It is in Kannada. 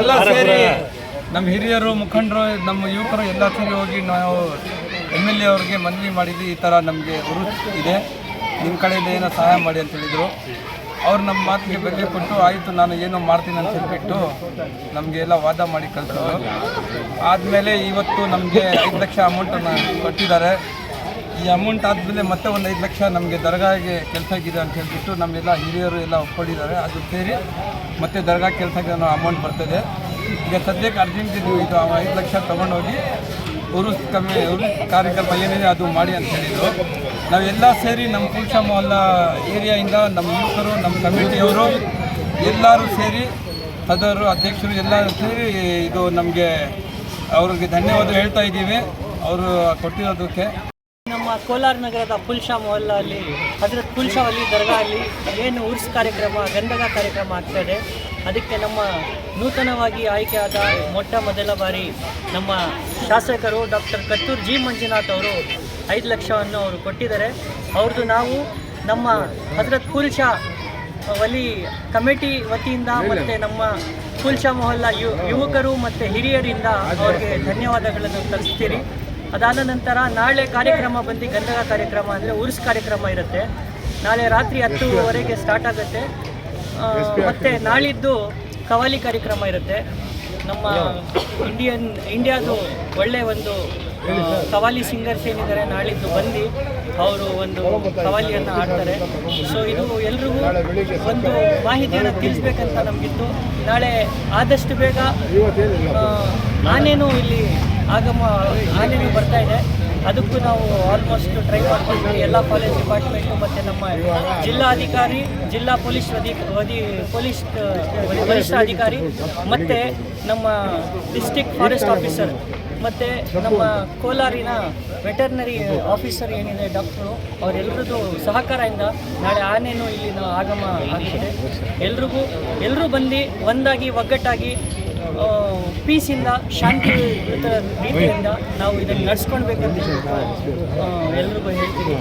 ಎಲ್ಲ ಸೇರಿ ನಮ್ಮ ಹಿರಿಯರು ಮುಖಂಡರು ನಮ್ಮ ಯುವಕರು ಎಲ್ಲ ಸೇರಿ ಹೋಗಿ ನಾವು ಎಂ ಎಲ್ ಎ ಅವ್ರಿಗೆ ಮನವಿ ಮಾಡಿದ್ವಿ. ಈ ಥರ ನಮಗೆ ಗುರು ಇದೆ. ನಿಮ್ಮ ಕಡೆಯಿಂದ ಏನೋ ಸಹಾಯ ಮಾಡಿ ಅಂತ ಹೇಳಿದರು. ಅವ್ರು ನಮ್ಮ ಮಾತಿಗೆ ಬೆಲೆ ಕೊಟ್ಟು ಆಯಿತು ನಾನು ಏನೋ ಮಾಡ್ತೀನಿ ಅಂತ ಹೇಳ್ಬಿಟ್ಟು ನಮಗೆ ಎಲ್ಲ ವಾದ ಮಾಡಿ ಕಳಿಸೋರು ಆದಮೇಲೆ ಇವತ್ತು ನಮಗೆ ಐದು ಲಕ್ಷ ಅಮೌಂಟನ್ನು ಕೊಟ್ಟಿದ್ದಾರೆ. ಈ ಅಮೌಂಟ್ ಆದಮೇಲೆ ಮತ್ತೆ ಒಂದು ಐದು ಲಕ್ಷ ನಮಗೆ ದರ್ಗಾಗೆ ಕೆಲಸ ಆಗಿದೆ ಅಂತ ಹೇಳಿಬಿಟ್ಟು ನಮ್ಮೆಲ್ಲ ಹಿರಿಯರು ಎಲ್ಲ ಒಪ್ಕೊಂಡಿದ್ದಾರೆ. ಅದು ಸೇರಿ ಮತ್ತೆ ದರ್ಗಾ ಕೆಲಸಕ್ಕೆ ಅನ್ನೋ ಅಮೌಂಟ್ ಬರ್ತದೆ. ಈಗ ಸದ್ಯಕ್ಕೆ ಅರ್ಜೆಂಟ್ ನೀವು ಇದು ಐದು ಲಕ್ಷ ತೊಗೊಂಡೋಗಿ ಉರುಸ್ ಕಮ್ಮಿ ಉರುಸ್ ಕಾರ್ಯಕ್ರಮ ಏನಿದೆ ಅದು ಮಾಡಿ ಅಂತ ಹೇಳಿದರು. ನಾವೆಲ್ಲ ಸೇರಿ ನಮ್ಮ ಪುರುಷ ಮೊಹಲ್ಲಾ ಏರಿಯಾಯಿಂದ ನಮ್ಮ ಯುವಕರು ನಮ್ಮ ಕಮಿಟಿಯವರು ಎಲ್ಲರೂ ಸೇರಿ ಸದರು ಅಧ್ಯಕ್ಷರು ಎಲ್ಲರೂ ಸೇರಿ ಇದು ನಮಗೆ ಅವ್ರಿಗೆ ಧನ್ಯವಾದ ಹೇಳ್ತಾ ಇದ್ದೀವಿ. ಅವರು ಕೊಟ್ಟಿರೋದಕ್ಕೆ ಕೋಲಾರ ನಗರದ ಪುಲ್ಶಾ ಮೊಲ್ಲ ಅಲ್ಲಿ ಹಜರತ್ ಪುಲ್ಶಾ ಅಲ್ಲಿ ದರ್ಗಾ ಅಲ್ಲಿ ಏನು ಉರ್ಸ್ ಕಾರ್ಯಕ್ರಮ ಗಂಧಗ ಕಾರ್ಯಕ್ರಮ ಆಗ್ತಾ ಇದೆ. ಅದಕ್ಕೆ ನಮ್ಮ ನೂತನವಾಗಿ ಆಯ್ಕೆಯಾದ ಮೊಟ್ಟ ಮೊದಲ ಬಾರಿ ನಮ್ಮ ಶಾಸಕರು ಡಾಕ್ಟರ್ ಕತ್ತೂರ್ ಜಿ ಮಂಜುನಾಥ್ ಅವರು ಐದು ಲಕ್ಷವನ್ನು ಅವರು ಕೊಟ್ಟಿದ್ದಾರೆ. ಅವ್ರದ್ದು ನಾವು ನಮ್ಮ ಹಜರತ್ ಪುಲ್ಶಾ ವಲಿ ಕಮಿಟಿ ವತಿಯಿಂದ ಮತ್ತು ನಮ್ಮ ಪುಲ್ಶಾ ಮೊಹಲ್ಲಾ ಯು ಯುವಕರು ಮತ್ತು ಹಿರಿಯರಿಂದ ಅವ್ರಿಗೆ ಧನ್ಯವಾದಗಳನ್ನು ತರಿಸ್ತೀರಿ. ಅದಾದ ನಂತರ ನಾಳೆ ಕಾರ್ಯಕ್ರಮ ಬಂದು ಗಂಧಗ ಕಾರ್ಯಕ್ರಮ ಅಂದರೆ ಉರ್ಸ್ ಕಾರ್ಯಕ್ರಮ ಇರುತ್ತೆ. ನಾಳೆ ರಾತ್ರಿ ಹತ್ತುವರೆಗೆ ಸ್ಟಾರ್ಟ್ ಆಗುತ್ತೆ. ಮತ್ತು ನಾಳಿದ್ದು ಕವಾಲಿ ಕಾರ್ಯಕ್ರಮ ಇರುತ್ತೆ. ನಮ್ಮ ಇಂಡಿಯನ್ ಇಂಡಿಯಾದು ಒಳ್ಳೆಯ ಒಂದು ಕವಾಲಿ ಸಿಂಗರ್ಸ್ ಏನಿದ್ದಾರೆ ನಾಳಿದ್ದು ಬಂದು ಅವರು ಒಂದು ಕವಾಲಿಯನ್ನು ಆಡ್ತಾರೆ ಸೊ ಇದು ಎಲ್ರಿಗೂ ಒಂದು ಮಾಹಿತಿಯನ್ನು ತಿಳಿಸ್ಬೇಕಂತ ನಮಗಿತ್ತು. ನಾಳೆ ಆದಷ್ಟು ಬೇಗ ನಾನೇನು ಇಲ್ಲಿ ಆಗಮ ಆನೆನೂ ಬರ್ತಾ ಇದೆ. ಅದಕ್ಕೂ ನಾವು ಆಲ್ಮೋಸ್ಟ್ ಟ್ರೈ ಮಾಡ್ತಿದ್ವಿ ಎಲ್ಲ ಕಾಲೇಜ್ ಡಿಪಾರ್ಟ್ಮೆಂಟು ಮತ್ತು ನಮ್ಮ ಜಿಲ್ಲಾಧಿಕಾರಿ, ಜಿಲ್ಲಾ ಪೊಲೀಸ್ ಅಧಿಕ ಅಧಿ ಪೊಲೀಸ್, ವರಿಷ್ಠ ಅಧಿಕಾರಿ ಮತ್ತು ನಮ್ಮ ಡಿಸ್ಟಿಕ್ ಫಾರೆಸ್ಟ್ ಆಫೀಸರ್ ಮತ್ತು ನಮ್ಮ ಕೋಲಾರಿನ ವೆಟರ್ನರಿ ಆಫೀಸರ್ ಏನಿದೆ ಡಾಕ್ಟ್ರು ಅವರೆಲ್ಲರದ್ದು ಸಹಕಾರದಿಂದ ನಾಳೆ ಆನೆನೂ ಇಲ್ಲಿನ ಆಗಮ ಆಗಿದೆ ಎಲ್ರಿಗೂ ಎಲ್ಲರೂ ಬಂದು ಒಂದಾಗಿ ಒಗ್ಗಟ್ಟಾಗಿ ಪೀಸಿಂದ ಶಾಂತಿ ರೀತಿಯಿಂದ ನಾವು ಇದನ್ನು ನಡ್ಸ್ಕೊಳ್ಬೇಕಂತ ಎಲ್ಲರೂ ಹೇಳ್ತೀವಿ.